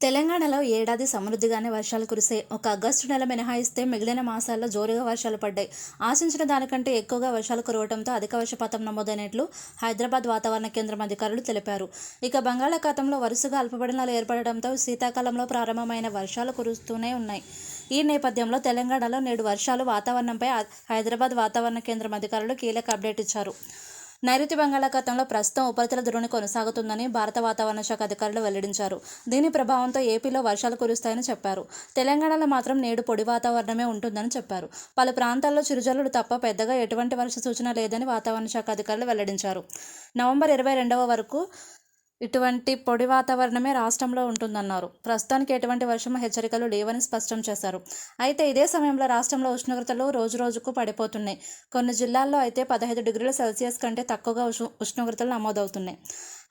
తెలంగాణలో ఏడాది సమృద్ధిగానే వర్షాలు కురిసే ఒక ఆగస్టు నెల మినహాయిస్తే మిగిలిన మాసాల్లో జోరుగా వర్షాలు పడ్డాయి. ఆశించిన దానికంటే ఎక్కువగా వర్షాలు కురవడంతో అధిక వర్షపాతం నమోదైనట్లు హైదరాబాద్ వాతావరణ కేంద్రం అధికారులు తెలిపారు. ఇక బంగాళాఖాతంలో వరుసగా అల్పపీడనాలు ఏర్పడడంతో శీతాకాలంలో ప్రారంభమైన వర్షాలు కురుస్తూనే ఉన్నాయి. ఈ నేపథ్యంలో తెలంగాణలో నేడు వర్షాలు వాతావరణంపై హైదరాబాద్ వాతావరణ కేంద్రం అధికారులు కీలక అప్డేట్ ఇచ్చారు. నైరుతి బంగాళాఖాతంలో ప్రస్తుతం ఉపరితల ద్రోణి కొనసాగుతుందని భారత వాతావరణ శాఖ అధికారులు వెల్లడించారు. దీని ప్రభావంతో ఏపీలో వర్షాలు కురుస్తాయని చెప్పారు. తెలంగాణలో మాత్రం నేడు పొడి వాతావరణమే ఉంటుందని చెప్పారు. పలు ప్రాంతాల్లో చిరుజల్లుడు తప్ప పెద్దగా ఎటువంటి వర్ష సూచన లేదని వాతావరణ శాఖ అధికారులు వెల్లడించారు. నవంబర్ ఇరవై రెండవ వరకు ఇటువంటి పొడి వాతావరణమే రాష్ట్రంలో ఉంటుందన్నారు. ప్రస్తుతానికి ఎటువంటి వర్షం హెచ్చరికలు లేవని స్పష్టం చేశారు. అయితే ఇదే సమయంలో రాష్ట్రంలో ఉష్ణోగ్రతలు రోజు రోజుకు పడిపోతున్నాయి. కొన్ని జిల్లాల్లో అయితే పదహైదు డిగ్రీల సెల్సియస్ కంటే తక్కువగా ఉష్ణ ఉష్ణోగ్రతలు నమోదవుతున్నాయి.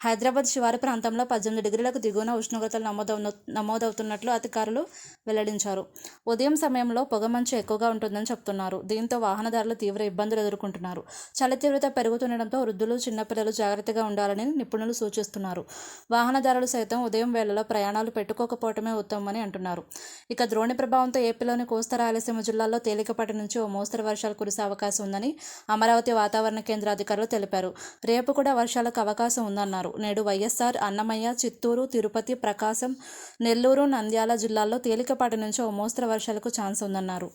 హైదరాబాద్ శివారు ప్రాంతంలో పద్దెనిమిది డిగ్రీలకు దిగువన ఉష్ణోగ్రతలు నమోదవు నమోదవుతున్నట్లు అధికారులు వెల్లడించారు. ఉదయం సమయంలో పొగమంచు ఎక్కువగా ఉంటుందని చెప్తున్నారు. దీంతో వాహనదారులు తీవ్ర ఇబ్బందులు ఎదుర్కొంటున్నారు. చలి తీవ్రత పెరుగుతుండటంతో వృద్ధులు చిన్నపిల్లలు జాగ్రత్తగా ఉండాలని నిపుణులు సూచిస్తున్నారు. వాహనదారులు సైతం ఉదయం వేళలో ప్రయాణాలు పెట్టుకోకపోవటమే ఉత్తమమని అంటున్నారు. ఇక ద్రోణి ప్రభావంతో ఏపీలోని కోస్తా రాయలసీమ జిల్లాల్లో తేలికపాటి నుంచి ఓ మోస్తరు వర్షాలు కురిసే అవకాశం ఉందని అమరావతి వాతావరణ కేంద్ర అధికారులు తెలిపారు. రేపు కూడా వర్షాలకు అవకాశం ఉందన్నారు. నేడు వైఎస్ఆర్ అన్నమయ్య చిత్తూరు తిరుపతి ప్రకాశం నెల్లూరు నంద్యాల జిల్లాల్లో తేలికపాటి నుంచి ఓ మోస్తరు వర్షాలకు ఛాన్స్ ఉందన్నారు.